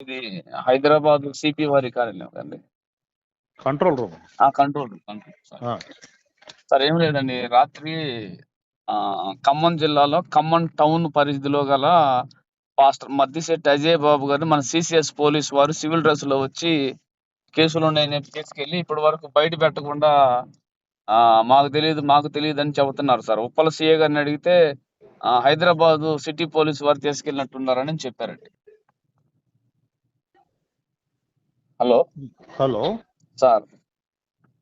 ఇది హైదరాబాద్ సిపి వారి కార్యాలయం అండి కంట్రోల్ రూమ్. ఆ కంట్రోల్ కంట్రోల్ సార్. సార్ ఏం లేదండి రాత్రి ఆ, ఖమ్మం జిల్లాలో ఖమ్మం టౌన్ పరిధిలో గల పాస్టర్ మద్దిశెట్టి అజయ్ బాబు గారు మన సిసిఎస్ పోలీస్ వారు సివిల్ డ్రెస్లో వచ్చి కేసులు ఉన్నాయని తీసుకెళ్ళి ఇప్పటి వరకు బయట పెట్టకుండా ఆ, మాకు తెలియదు మాకు తెలియదు అని చెబుతున్నారు సార్. ఉప్పల సిఏ గారిని అడిగితే హైదరాబాద్ సిటీ పోలీస్ వారు తీసుకెళ్ళినట్టున్నారని చెప్పారండి. హలో. హలో. సార్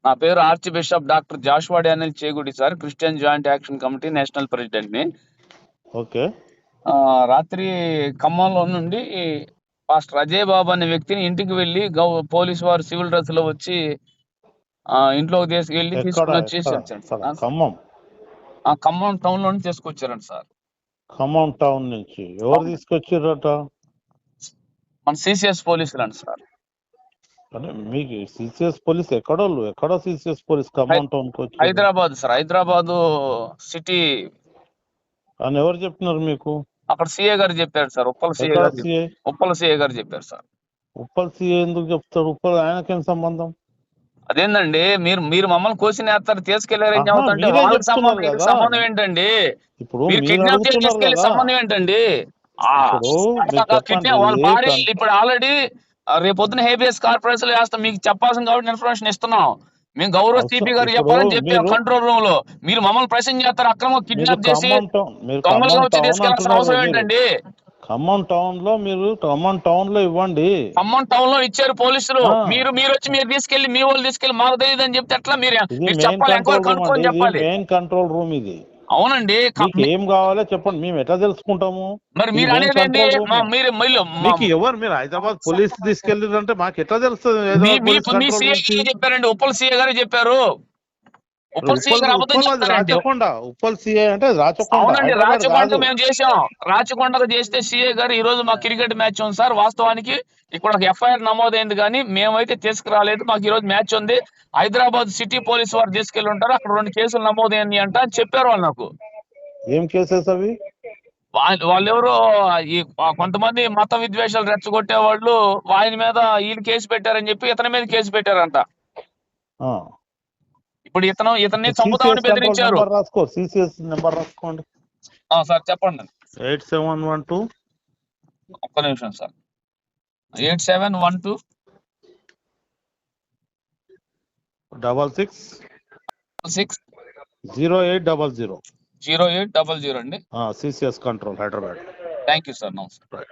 నా పేరు archbishop doctor Joshua Daniel Chegudi sir Christian joint action committee national ప్రెసిడెంట్ని okay రాత్రి ఖమ్మంలో నుండి పాస్టర్ అజయ్ బాబు అనే వ్యక్తిని ఇంటికి వెళ్ళి గౌ పోలీసు వారు సివిల్ డ్రెస్లో వచ్చి ఇంట్లోకి తీసుకెళ్ళి ఎక్కడ తీసుకుని వచ్చేసి. ఖమ్మం. ఆ ఖమ్మం టౌన్లో తీసుకొచ్చారండి సార్. ఖమ్మం టౌన్ నుంచి. ఎవరు తీసుకొచ్చిర్రట? మన సిసిఎస్ పోలీసులు అండి సార్. మీకు సిసిఎస్ పోలీస్ ఎక్కడోళ్ళు? ఎక్కడ సిసిఎస్ పోలీస్ ఖమ్మం టౌన్ వచ్చి హైదరాబాద్ సార్. హైదరాబాద్ సిటీ. అని ఎవరు చెప్పినారు మీకు? అక్కడ సిఏ గారు చెప్పారు సార్. ఉప్పల సిఏ ఎక్కడ గారు ఉప్పల సిఏ గారు చెప్పారు సార్. ఉప్పల్ సిఐ ఎందుకు చెప్తారు? ఉప్పల్ ఆయనకేం సంబంధం? అదేందండి మీరు మీరు మమ్మల్ని కోసిన వేస్తారు తీసుకెళ్ళారు మీరే వాళ్ళకి చెప్తున్నారు సంబంధం ఏంటండి? ఇప్పుడు మీరు కిడ్నాప్ చేసి తీసుకెళ్ళి సంబంధం ఏంటండి? కిడ్నాప్ వాళ్ళ ఇప్పుడు ఆల్రెడీ రేపొద్దున హేబియస్ కార్పొరేషన్ వేస్తాం. మీకు చెప్పాల్సిన కాబట్టి ఇన్ఫర్మేషన్ ఇస్తున్నాం. మేము గౌరవ సిపి గారు చెప్పాలని చెప్పాం కంట్రోల్ రూమ్లో మీరు మమ్మల్ని ప్రశ్న చేస్తారు. అక్రమం కిడ్నాప్ చేసి ఖమ్మం వచ్చి తీసుకెళ్ళాల్సిన అవసరం. ఏంటండి? ఖమ్మం టౌన్లో మీరు ఖమ్మం టౌన్లో ఇవ్వండి. ఖమ్మం టౌన్లో ఇచ్చారు పోలీసులు. మీరు మీరు వచ్చి మీరు తీసుకెళ్ళి మీ వాళ్ళు తీసుకెళ్ళి మాకు తెలియదు అని చెప్తే ఎట్లా మీరు చెప్పాలి ఎంక్వైరీ కనుక్కొని చెప్పాలి. మెయిన్ కంట్రోల్ రూమ్ ఇది. అవునండి. ఏం కావాలో చెప్పండి. మేము ఎట్లా తెలుసుకుంటాము? మరి మీరు అనేది మీరు మీకు ఎవరు? మీరు హైదరాబాద్ పోలీస్ తీసుకెళ్ళారంటే మాకు ఎట్లా తెలుస్తుంది చెప్పారండి. ఉప్పల్ సీఏ గారు చెప్పారు. ఉప్పల్ సీఏ రాచకొండ అంటే అవునండి. మేము చేసాం రాచకొండకు చేస్తే సీఏ గారు ఈ రోజు మా క్రికెట్ మ్యాచ్ ఉంది సార్. వాస్తవానికి ఇక్కడ ఒక ఎఫ్ఐఆర్ నమోదైంది కానీ మేమైతే తీసుకురాలేదు. మాకు ఈ రోజు మ్యాచ్ ఉంది. హైదరాబాద్ సిటీ పోలీస్ వారు తీసుకెళ్ళి ఉంటారు. అక్కడ రెండు కేసులు నమోదైంది అంట అని చెప్పారు వాళ్ళు నాకు. ఏం కేసెస్ అవి? వాళ్ళు వాళ్ళెవరో ఈ కొంతమంది మత విద్వేషాలు రెచ్చగొట్టే వాళ్ళు ఆయన మీద వీళ్ళు కేసు పెట్టారని చెప్పి ఇతని మీద కేసు పెట్టారంట. ఇప్పుడు ఇతను ఇతన్ని చంపుతామని బెదిరించారు. నెంబర్ రాసుకో సిసిఎస్ నెంబర్ రాసుకోండి. ఆ, సార్ చెప్పండి. Eight seven one two. ఒక్క నిమిషం sir. Eight seven one two. Double six. Six. Zero eight double zero. Zero eight double zero అండి. CCS control Hyderabad. Thank you sir నమస్తే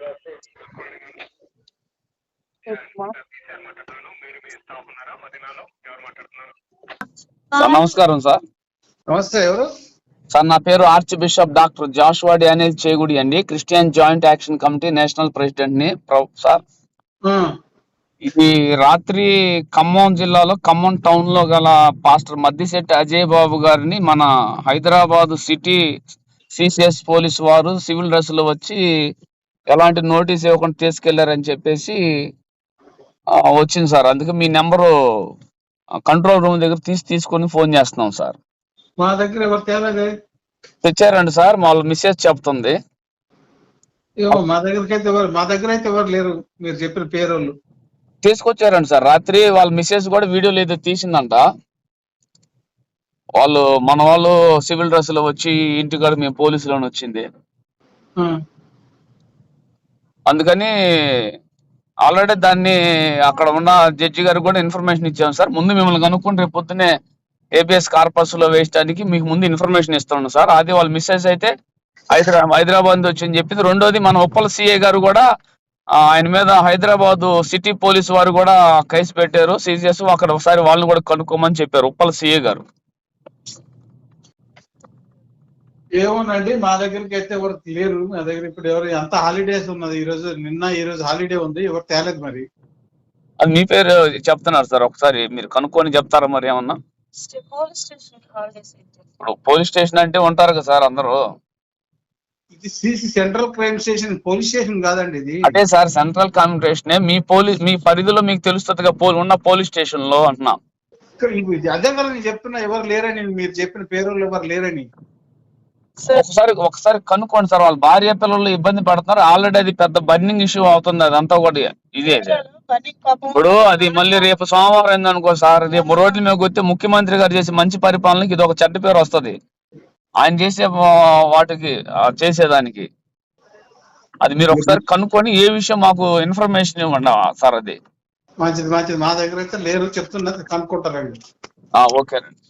సార్ నమస్కారం sir. నమస్తే ఎవరు? సార్ నా పేరు archbishop doctor Joshua Daniel Chegudi అండి. Christian joint action committee national ప్రెసిడెంట్ని ప్రొ- sir. ఇది రాత్రి ఖమ్మం జిల్లాలో ఖమ్మం టౌన్లో గల పాస్టర్ మద్దిశెట్టి అజయ్ బాబు గారిని మన హైదరాబాద్ సిటీ సిసిఎస్ పోలీస్ వారు సివిల్ డ్రెస్లో వచ్చి ఎలాంటి నోటీస్ ఇవ్వకుండా తీసుకెళ్ళారని చెప్పేసి వచ్చింది సార్. అందుకే మీ నెంబరు కంట్రోల్ రూమ్ దగ్గర తీసి తీసుకొని ఫోన్ చేస్తున్నాం సార్. మా దగ్గర ఎవరు తేలేదే? తెచ్చారండి సార్ వాళ్ళ మిస్సెస్ చెప్తుంది. ఏమో మా దగ్గరికి అయితే ఎవరు మా దగ్గర అయితే ఎవరు లేరు మీరు చెప్పిన పేరోళ్ళు. తీసుకొచ్చారండి సార్. రాత్రి వాళ్ళ మిస్సెస్ కూడా వీడియోలు ఏదో తీసిందంట. వాళ్ళు మన వాళ్ళు సివిల్ డ్రెస్లో వచ్చి ఇంటికాడ మేము పోలీసులోని వచ్చింది. అందుకని ఆల్రెడీ దాన్ని అక్కడ ఉన్న జడ్జి గారు కూడా ఇన్ఫర్మేషన్ ఇచ్చాం సార్. ముందు మిమ్మల్ని కనుక్కొని రేపు పొద్దునే ఏబిఎస్ కార్పస్లో వేయడానికి మీకు ముందు ఇన్ఫర్మేషన్ ఇస్తున్నాను సార్. అది వాళ్ళ మిస్సెస్ అయితే హైదరాబాద్ హైదరాబాద్ వచ్చి చెప్పింది రెండోది మన ఉప్పల సిఏ గారు కూడా ఆయన మీద హైదరాబాద్ సిటీ పోలీస్ వారు కూడా కేసు పెట్టారు. సీజీఎస్ అక్కడ ఒకసారి వాళ్ళని కూడా కనుక్కోమని చెప్పారు ఉప్పల సిఏ గారు. ఏమోనండి మా దగ్గరికి అయితే ఎవరు లేరు. మా దగ్గర ఇప్పుడు ఎవరు అంత హాలిడేస్ ఉన్నది. ఈ రోజు నిన్న ఈ రోజు హాలిడే ఉంది. ఎవరు తేలేదు మరి. అది మీ పేరు చెప్తున్నారు సార్. ఒకసారి మీరు కనుక్కొని చెప్తారా మరి ఏమన్నా? పోలీస్ స్టేషన్ హాలిడేస్ ఇప్పుడు పోలీస్ స్టేషన్ అంటే ఉంటారు కదా సార్ అందరూ. ఇది CC central crime station police station కాదండి ఇది. అదే సార్ సెంట్రల్ కాన్ఫరెన్షన్ మీ పోలీస్ మీ పరిధిలో మీకు తెలుస్తుందిగా పోల్ ఉన్న పోలీస్ స్టేషన్లో అంటున్నా. అదే కదా నేను చెప్తున్నా. ఎవరు లేరని మీరు చెప్పిన పేరోళ్ళు ఎవరు లేరని. ఒకసారి ఒకసారి కనుక్కోండి సార్ వాళ్ళ భార్య పిల్లలు ఇబ్బంది పడుతున్నారు. ఆల్రెడీ అది పెద్ద బర్నింగ్ ఇష్యూ అవుతుంది అదంతా కూడా ఇదే. ఇప్పుడు అది మళ్ళీ రేపు సోమవారం అయిందనుకో సార్ రేపు రోడ్ల మీద వస్తే ముఖ్యమంత్రి గారు చేసే మంచి పరిపాలనకి ఇది ఒక చెడ్డ పేరు వస్తది. ఆయన చేసే వాటికి ఆ, చేసేదానికి. అది మీరు ఒకసారి కనుక్కొని ఏ విషయం మాకు ఇన్ఫర్మేషన్ ఇవ్వండి సార్ అది. మంచిది మంచిది. మా దగ్గర అయితే లేరు చెప్తున్నది కనుక్కుంటారండి. ఆ, ఓకేనండి